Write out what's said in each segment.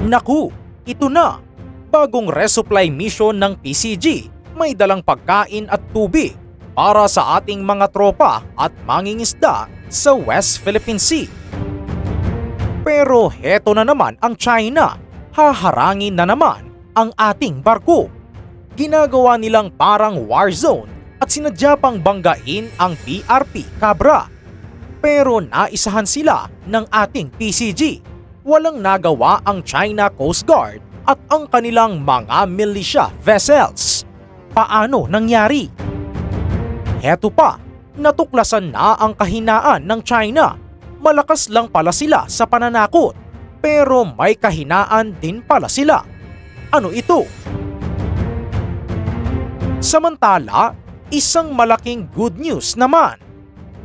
Naku, ito na! Bagong resupply mission ng PCG may dalang pagkain at tubig para sa ating mga tropa at mangingisda sa West Philippine Sea. Pero heto na naman ang China. Haharangin na naman ang ating barko. Ginagawa nilang parang war zone at sinadya pang banggain ang PRP Cabra. Pero naisahan sila ng ating PCG. Walang nagawa ang China Coast Guard at ang kanilang mga militia vessels. Paano nangyari? Heto pa, natuklasan na ang kahinaan ng China. Malakas lang pala sila sa pananakot, pero may kahinaan din pala sila. Ano ito? Samantala, isang malaking good news naman.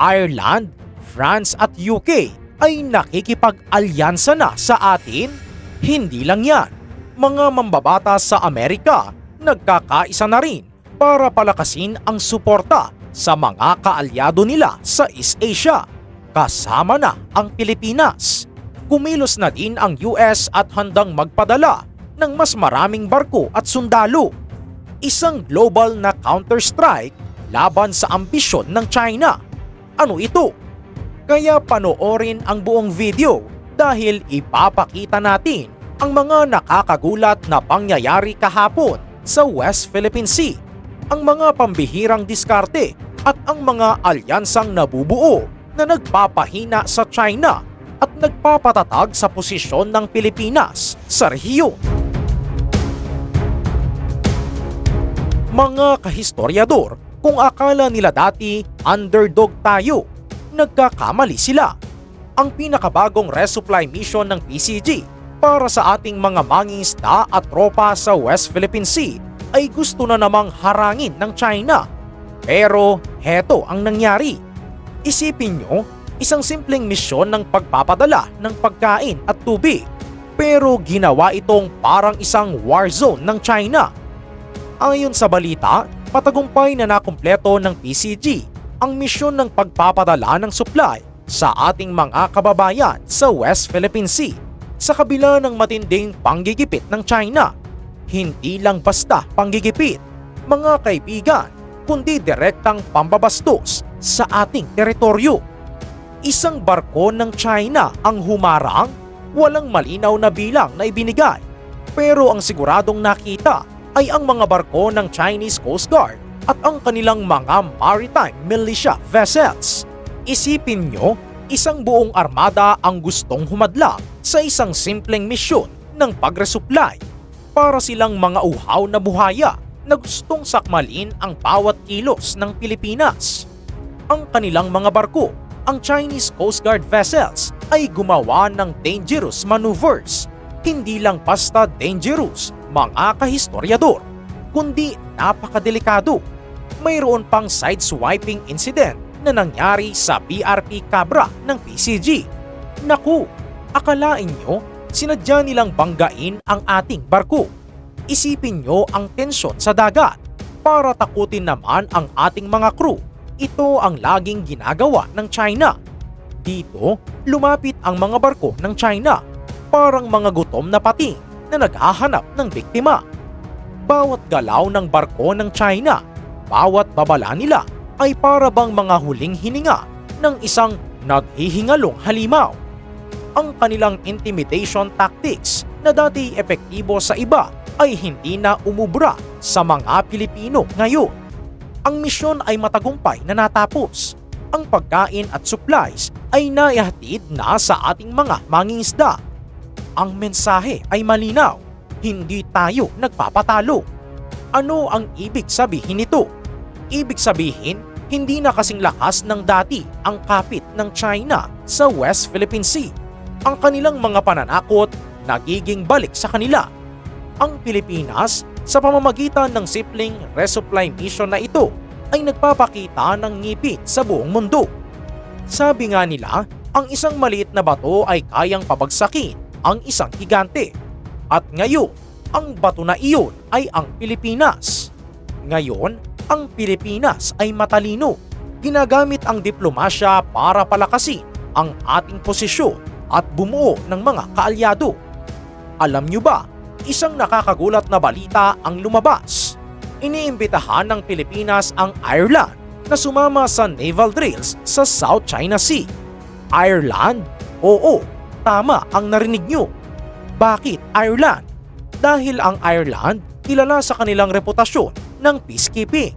Ireland, France at UK ay nakikipag-alyansa na sa atin? Hindi lang yan. Mga mambabata sa Amerika nagkakaisa na rin para palakasin ang suporta sa mga kaalyado nila sa East Asia. Kasama na ang Pilipinas. Kumilos na din ang US at handang magpadala ng mas maraming barko at sundalo. Isang global na counter-strike laban sa ambisyon ng China. Ano ito? Kaya panoorin ang buong video dahil ipapakita natin ang mga nakakagulat na pangyayari kahapon sa West Philippine Sea, ang mga pambihirang diskarte at ang mga alyansang nabubuo na nagpapahina sa China at nagpapatatag sa posisyon ng Pilipinas sa rehiyon. Mga kahistoryador, kung akala nila dati underdog tayo, nagkakamali sila. Ang pinakabagong resupply mission ng PCG para sa ating mga mangingisda at tropa sa West Philippine Sea ay gusto na namang harangin ng China. Pero heto ang nangyari. Isipin nyo, isang simpleng misyon ng pagpapadala ng pagkain at tubig. Pero ginawa itong parang isang war zone ng China. Ayon sa balita, patagumpay na nakumpleto ng PCG ang misyon ng pagpapadala ng supply sa ating mga kababayan sa West Philippine Sea sa kabila ng matinding panggigipit ng China. Hindi lang basta panggigipit, mga kaibigan, kundi direktang pambabastos sa ating teritoryo. Isang barko ng China ang humarang, walang malinaw na bilang na ibinigay. Pero ang siguradong nakita ay ang mga barko ng Chinese Coast Guard at ang kanilang mga maritime militia vessels. Isipin nyo, isang buong armada ang gustong humadlang sa isang simpleng misyon ng pagresupply para silang mga uhaw na buhaya na gustong sakmalin ang bawat kilos ng Pilipinas. Ang kanilang mga barko, ang Chinese Coast Guard vessels, ay gumawa ng dangerous maneuvers. Hindi lang basta dangerous, mga kahistoryador, kundi napakadelikado. Mayroon pang sideswiping incident na nangyari sa PRP Cabra ng PCG. Naku, akalain nyo sinadya nilang banggain ang ating barko. Isipin nyo ang tensyon sa dagat para takutin naman ang ating mga crew. Ito ang laging ginagawa ng China. Dito, lumapit ang mga barko ng China parang mga gutom na pating na naghahanap ng biktima. Bawat galaw ng barko ng China, bawat babala nila ay para bang mga huling hininga ng isang naghihingalong halimaw. Ang kanilang intimidation tactics na dati epektibo sa iba ay hindi na umubra sa mga Pilipino ngayon. Ang misyon ay matagumpay na natapos. Ang pagkain at supplies ay naihatid na sa ating mga mangingisda ang mensahe ay malinaw. Hindi tayo nagpapatalo. Ano ang ibig sabihin nito? Ibig sabihin, hindi na kasing lakas ng dati ang kapit ng China sa West Philippine Sea. Ang kanilang mga pananakot nagiging balik sa kanila. Ang Pilipinas, sa pamamagitan ng simpleng resupply mission na ito, ay nagpapakita ng ngipin sa buong mundo. Sabi nga nila, ang isang maliit na bato ay kayang pabagsakin ang isang higante. At ngayon, ang bato na iyon ay ang Pilipinas. Ngayon, ang Pilipinas ay matalino. Ginagamit ang diplomasya para palakasin ang ating posisyon at bumuo ng mga kaalyado. Alam nyo ba, isang nakakagulat na balita ang lumabas. Iniimbitahan ng Pilipinas ang Ireland na sumama sa naval drills sa South China Sea. Ireland? Oo, tama ang narinig nyo. Bakit Ireland? Dahil ang Ireland kilala sa kanilang reputasyon ng peacekeeping.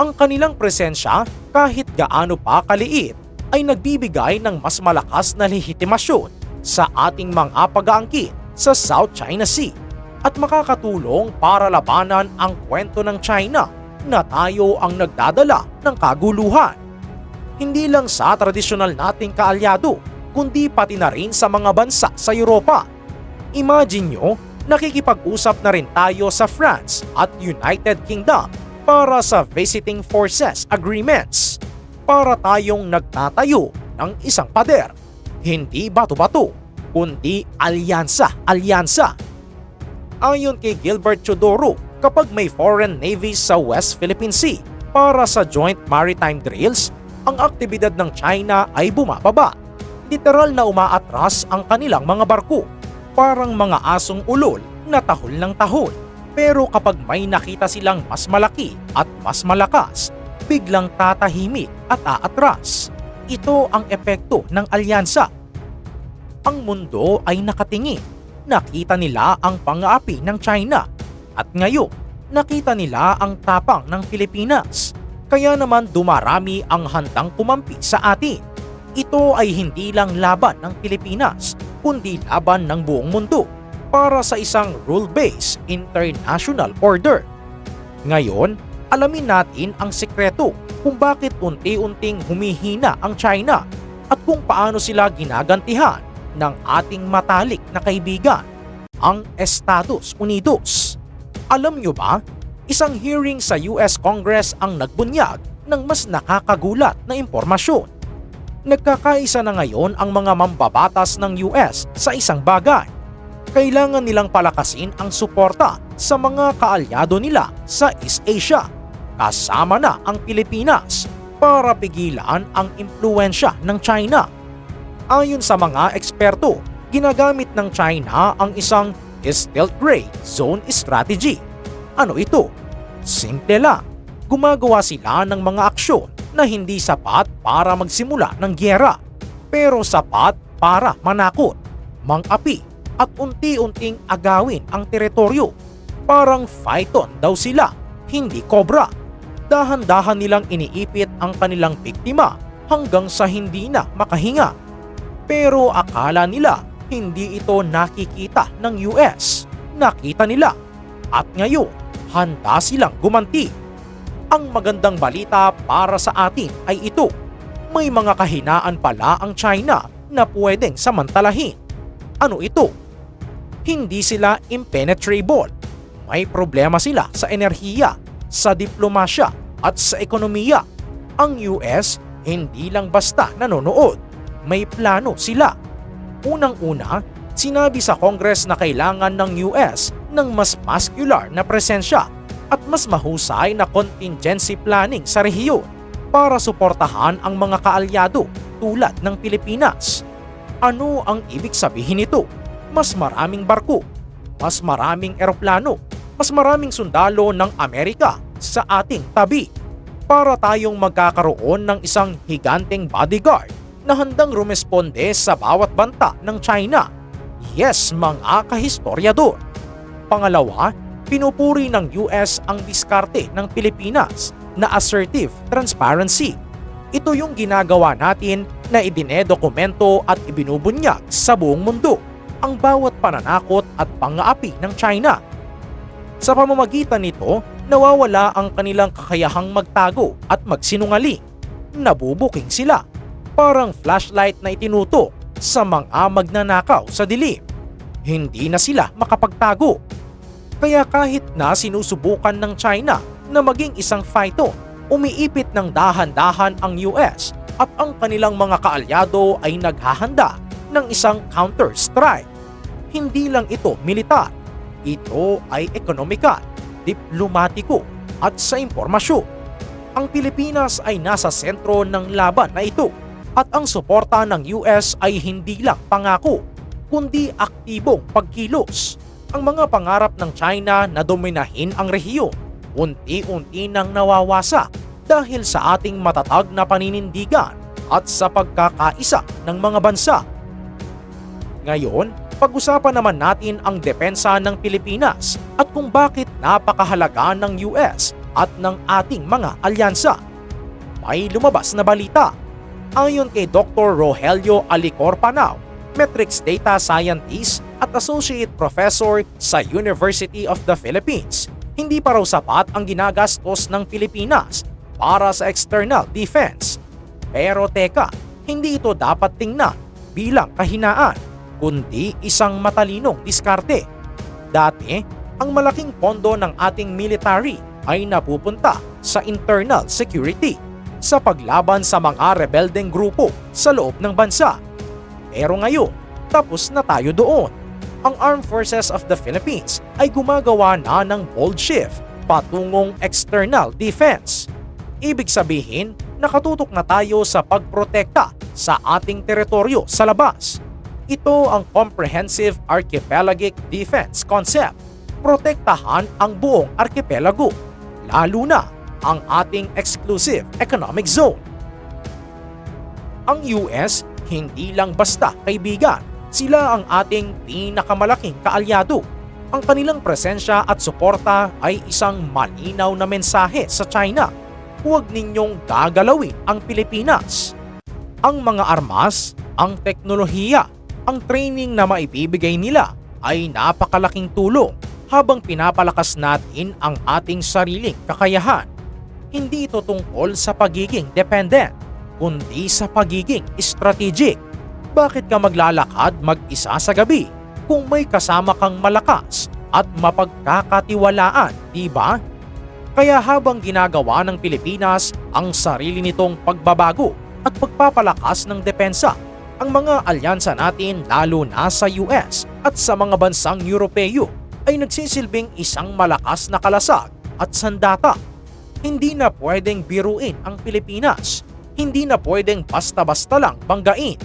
Ang kanilang presensya kahit gaano pa kaliit ay nagbibigay ng mas malakas na legitimasyon sa ating mga pag-aangkin sa South China Sea at makakatulong para labanan ang kwento ng China na tayo ang nagdadala ng kaguluhan. Hindi lang sa tradisyonal nating kaalyado, kundi pati na rin sa mga bansa sa Europa. Imagine nyo, nakikipag-usap na rin tayo sa France at United Kingdom para sa Visiting Forces Agreements para tayong nagtatayo ng isang pader. Hindi bato-bato, kundi alyansa-alyansa. Ayon kay Gilbert Chodoro, kapag may foreign navies sa West Philippine Sea para sa joint maritime drills, ang aktibidad ng China ay bumababa. Literal na umaatras ang kanilang mga barko, parang mga asong ulol na tahol ng tahol. Pero kapag may nakita silang mas malaki at mas malakas, biglang tatahimik at aatras. Ito ang epekto ng alyansa. Ang mundo ay nakatingin. Nakita nila ang pang-aapi ng China. At ngayon, nakita nila ang tapang ng Pilipinas. Kaya naman dumarami ang handang pumampi sa atin. Ito ay hindi lang laban ng Pilipinas, kundi laban ng buong mundo para sa isang rule-based international order. Ngayon, alamin natin ang sekreto kung bakit unti-unting humihina ang China at kung paano sila ginagantihan ng ating matalik na kaibigan, ang Estados Unidos. Alam nyo ba, isang hearing sa US Congress ang nagbunyag ng mas nakakagulat na impormasyon. Nagkakaisa na ngayon ang mga mambabatas ng US sa isang bagay. Kailangan nilang palakasin ang suporta sa mga kaalyado nila sa East Asia kasama na ang Pilipinas para pigilan ang impluensya ng China. Ayon sa mga eksperto, ginagamit ng China ang isang stealth gray zone strategy. Ano ito? Simple lang. Gumagawa sila ng mga aksyon na hindi sapat para magsimula ng gyera, pero sapat para manakot, mang-api at unti-unting agawin ang teritoryo. Parang Python daw sila, hindi cobra dahan-dahan nilang iniipit ang kanilang biktima hanggang sa hindi na makahinga. Pero akala nila hindi ito nakikita ng US. Nakita nila. At ngayon, handa silang gumanti. Ang magandang balita para sa atin ay ito. May mga kahinaan pala ang China na pwedeng samantalahin. Ano ito? Hindi sila impenetrable. May problema sila sa enerhiya, sa diplomasya at sa ekonomiya. Ang US hindi lang basta nanonood, may plano sila. Unang-una, sinabi sa Congress na kailangan ng US ng mas muscular na presensya at mas mahusay na contingency planning sa rehiyon para suportahan ang mga kaalyado tulad ng Pilipinas. Ano ang ibig sabihin nito? Mas maraming barko, mas maraming eroplano, mas maraming sundalo ng Amerika sa ating tabi para tayong magkakaroon ng isang higanteng bodyguard na handang rumesponde sa bawat banta ng China. Yes, mga kahistoryador. Pangalawa, pinupuri ng US ang diskarte ng Pilipinas na assertive transparency. Ito yung ginagawa natin na idinedokumento at ibinubunyag sa buong mundo ang bawat pananakot at pang-aapi ng China. Sa pamamagitan nito, nawawala ang kanilang kakayahang magtago at magsinungaling. Nabubuking sila. Parang flashlight na itinutok sa mga magnanakaw sa dilim. Hindi na sila makapagtago. Kaya kahit na sinusubukan ng China na maging isang fighter, umiipit ng dahan-dahan ang US at ang kanilang mga kaalyado ay naghahanda ng isang counter-strike. Hindi lang ito militar, ito ay ekonomikal, diplomatiko at sa impormasyon. Ang Pilipinas ay nasa sentro ng laban na ito at ang suporta ng US ay hindi lang pangako, kundi aktibong pagkilos. Ang mga pangarap ng China na dominahin ang rehiyon, unti-unti nang nawawasak dahil sa ating matatag na paninindigan at sa pagkakaisa ng mga bansa. Ngayon, pag-usapan naman natin ang depensa ng Pilipinas at kung bakit napakahalaga ng US at ng ating mga alyansa. May lumabas na balita. Ayon kay Dr. Rogelio Alicor Metrics Data Scientist at Associate Professor sa University of the Philippines, hindi pa raw sapat ang ginagastos ng Pilipinas para sa external defense. Pero teka, hindi ito dapat tingnan bilang kahinaan, kundi isang matalinong diskarte. Dati, ang malaking pondo ng ating military ay napupunta sa internal security sa paglaban sa mga rebeldeng grupo sa loob ng bansa. Pero ngayon, tapos na tayo doon. Ang Armed Forces of the Philippines ay gumagawa na ng bold shift patungong external defense. Ibig sabihin, nakatutok na tayo sa pagprotekta sa ating teritoryo sa labas. Ito ang Comprehensive Archipelagic Defense Concept. Protektahan ang buong arkipelago, lalo na ang ating exclusive economic zone. Ang US hindi lang basta kaibigan, sila ang ating pinakamalaking kaalyado. Ang kanilang presensya at suporta ay isang malinaw na mensahe sa China. Huwag ninyong gagalawin ang Pilipinas. Ang mga armas, ang teknolohiya, ang training na maibibigay nila ay napakalaking tulong habang pinapalakas natin ang ating sariling kakayahan. Hindi ito tungkol sa pagiging dependent, kundi sa pagiging strategic. Bakit ka maglalakad mag-isa sa gabi kung may kasama kang malakas at mapagkakatiwalaan, di ba? Kaya habang ginagawa ng Pilipinas ang sarili nitong pagbabago at pagpapalakas ng depensa, ang mga alyansa natin lalo na sa US at sa mga bansang Europeo ay nagsisilbing isang malakas na kalasag at sandata. Hindi na pwedeng biruin ang Pilipinas. Hindi na pwedeng basta-basta lang banggain.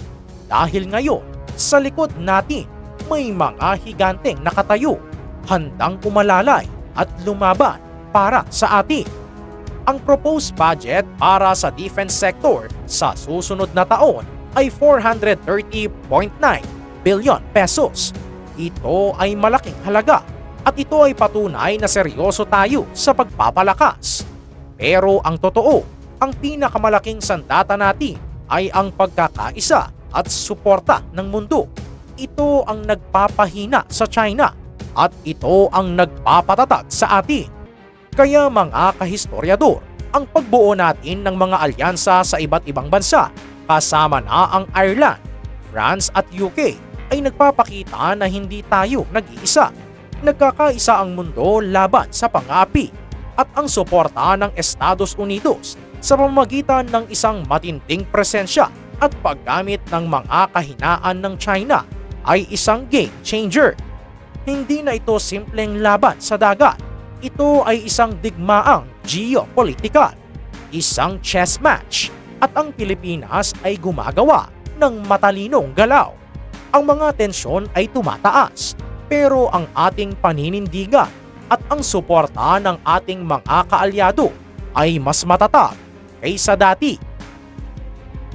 Dahil ngayon, sa likod natin, may mga higanteng nakatayo, handang umalalay at lumaban para sa atin. Ang proposed budget para sa defense sector sa susunod na taon ay 430.9 billion pesos. Ito ay malaking halaga at ito ay patunay na seryoso tayo sa pagpapalakas. Pero ang totoo, ang pinakamalaking sandata natin ay ang pagkakaisa at suporta ng mundo. Ito ang nagpapahina sa China at ito ang nagpapatatag sa atin. Kaya mga kahistoryador, ang pagbuo natin ng mga alyansa sa iba't ibang bansa, kasama na ang Ireland, France at UK, ay nagpapakita na hindi tayo nag-iisa. Nagkakaisa ang mundo laban sa pangapi at ang suporta ng Estados Unidos sa pamamagitan ng isang matinding presensya at paggamit ng mga kahinaan ng China ay isang game changer. Hindi na ito simpleng laban sa dagat. Ito ay isang digmaang geopolitikal, isang chess match at ang Pilipinas ay gumagawa ng matalinong galaw. Ang mga tensyon ay tumataas pero ang ating paninindigan at ang suporta ng ating mga kaalyado ay mas matatag kaysa dati.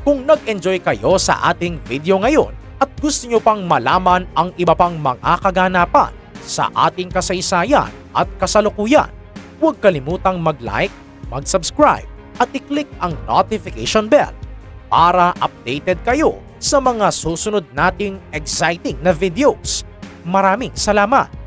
Kung nag-enjoy kayo sa ating video ngayon at gusto nyo pang malaman ang iba pang mga kaganapan sa ating kasaysayan at kasalukuyan, huwag kalimutang mag-like, mag-subscribe at i-click ang notification bell para updated kayo sa mga susunod nating exciting na videos. Maraming salamat!